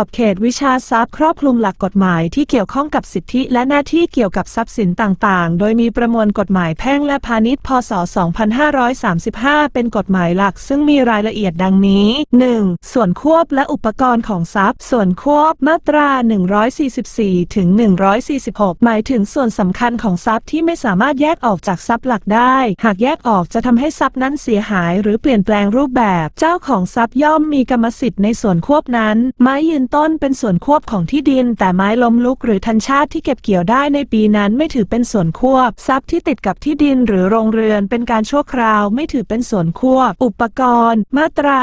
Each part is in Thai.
อบเขตวิชาทรัพย์ครอบคลุมหลักกฎหมายที่เกี่ยวข้องกับสิทธิและหน้าที่เกี่ยวกับทรัพย์สินต่างๆ โดยมีประมวลกฎหมายแพ่งและพาณิชย์ พศ 2535 เป็นกฎหมายหลักซึ่งมีรายละเอียดดังนี้ 1. ส่วนควบและอุปกรณ์ของทรัพย์ ส่วนควบมาตรา 144 ถึง 146 หมายถึงส่วนสำคัญของทรัพย์ที่ไม่สามารถแยกออกจากทรัพย์หลักได้ หากแยกออกจะทำให้ทรัพย์นั้นเสียหาย หรือเปลี่ยนแปลงรูปแบบ เจ้าของทรัพย์ย่อมมีกรรมสิทธิ์ในส่วนควบนั้นไม้ยืนต้นเป็นส่วนควบของที่ดิน แต่ไม้ล้มลุกหรือทันชาติที่เก็บเกี่ยวได้ในปีนั้นไม่ถือเป็นส่วนควบ ทรัพย์ที่ติดกับที่ดินหรือโรงเรือนเป็นการชั่วคราว ไม่ถือเป็นส่วนควบ อุปกรณ์ มาตรา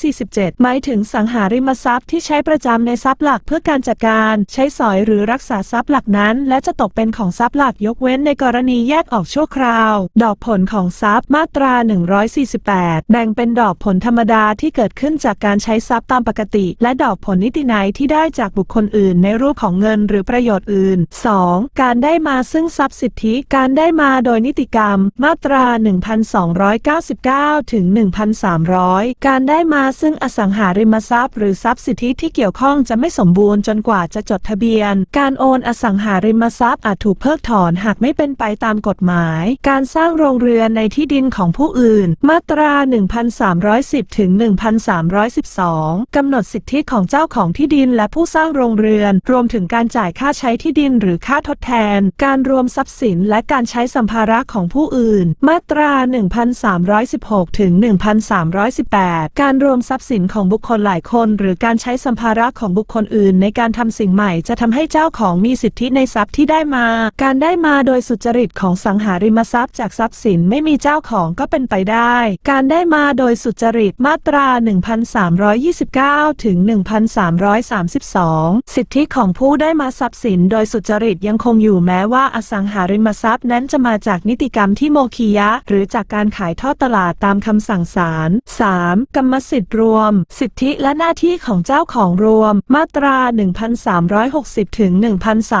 147 หมายถึงสังหาริมทรัพย์ที่ใช้ประจำในทรัพย์หลักเพื่อการจัดการ ใช้สอยหรือรักษาทรัพย์หลักนั้น และจะตกเป็นของทรัพย์หลักยกเว้นในกรณีแยกออกชั่วคราว ดอกผลของทรัพย์มาตรา 148 แบ่งเป็นดอกผลธรรมดาที่เกิดขึ้นจากการใช้ทรัพย์ตามปกติ และดอกผลนิตินัยที่ได้จากบุคคลอื่นในรูปของเงินหรือประโยชน์อื่น 2. การได้มาซึ่งทรัพย์สิทธิการได้มาโดยนิติกรรม มาตรา 1299 ถึง 1,300 การได้มาซึ่งอสังหาริมทรัพย์ หรือทรัพย์สิทธิที่เกี่ยวข้องจะไม่สมบูรณ์จนกว่าจะจดทะเบียน การโอนอสังหาริมทรัพย์อาจถูกเพิกถอนหากไม่เป็นไปตามกฎหมาย การสร้างโรงเรือนในที่ดินของผู้อื่น มาตรา 1310 ถึง 1312 กำหนดสิทธิของเจ้าของที่ดินและผู้สร้างโรงเรือน รวมถึงการจ่ายค่าใช้ที่ดินหรือค่าทดแทน การรวมทรัพย์สินและการใช้สัมภาระของผู้อื่น มาตรา 1316 ถึง 1318 การรวมทรัพย์สินของบุคคลหลายคน หรือการใช้สัมภาระของบุคคลอื่น ในการทำสิ่งใหม่จะทำให้เจ้าของมีสิทธิในทรัพย์ที่ได้มา การได้มาโดยสุจริตของสังหาริมทรัพย์จากทรัพย์สินไม่มีเจ้าของก็เป็นไปได้ การได้มาโดยสุจริตมาตรา 1329 ถึง332 สิทธิของผู้ได้มาทรัพย์สินโดยสุจริตยังคงอยู่แม้ว่าอสังหาริมทรัพย์นั้นจะมาจากนิติกรรมที่โมคียะ หรือจากการขายทอดตลาดตามคำสั่งศาล 3. กรรมสิทธิ์รวม สิทธิและหน้าที่ของเจ้าของรวม มาตรา 1360 ถึง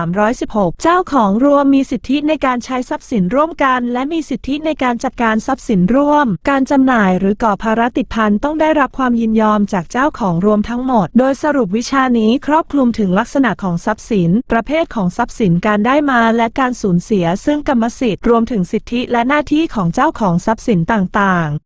1316 เจ้าของรวมมีสิทธิในการใช้ทรัพย์สินร่วมกัน และมีสิทธิในการจัดการทรัพย์สินร่วม การจำหน่ายหรือก่อภาระติดพันต้องได้รับความยินยอมจากเจ้าของรวมทั้งหมด โดยสรุปวิชานี้ครอบคลุมถึงลักษณะของทรัพย์สิน ประเภทของทรัพย์สินการได้มาและการสูญเสียซึ่งกรรมสิทธิ์รวมถึงสิทธิและหน้าที่ของเจ้าของทรัพย์สินต่างๆ